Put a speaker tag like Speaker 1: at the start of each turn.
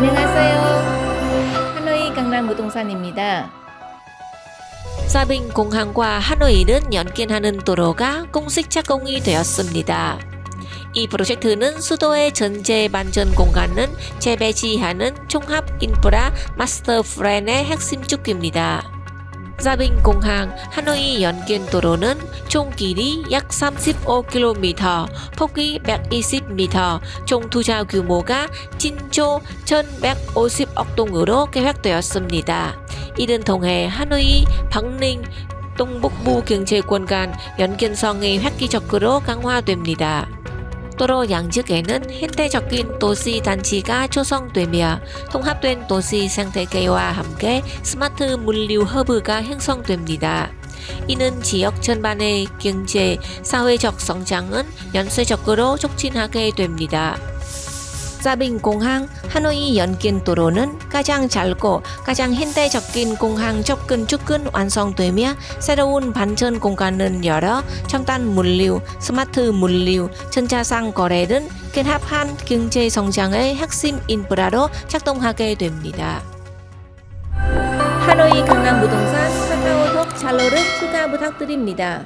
Speaker 1: 안녕하세요. 하노이 강남 부동산입니다.
Speaker 2: 사빈 공항과 하노이는 연결하는 도로가 공식 착공이 되었습니다. 이 프로젝트는 수도의 전제 반전 공간은 재배치하는 종합 인프라 마스터 플랜의 핵심 축입니다. 사빈 공항 하노이 연결 도로는 총 길이 약 35km, 폭이 120m, 총 투자 규모가 진조 1150억 동으로 계획되었습니다. 이른 통해 하노이, 박링, 동북부 경제권 간 연결성이 획기적으로 강화됩니다. 도로 양측에는 현대 적인 도시 단지가 조성되며 통합된 도시 생태계와 함께 스마트 물류 허브가 형성됩니다. 이는 지역 전반의 경제, 사회적 성장은 연쇄적으로 촉진하게 됩니다. 사빈 공항 하노이 연길 도로는 가장 짧고 가장 현대적인 공항 접근 축은 완성되며 새로운 반전 공간을 열어 첨단 물류, 스마트 물류, 전자상 거래를 결합한 경제 성장의 핵심 인프라로 작동하게 됩니다.
Speaker 1: 하노이 강남 부동산 카카오톡 잘로를 추가 부탁드립니다.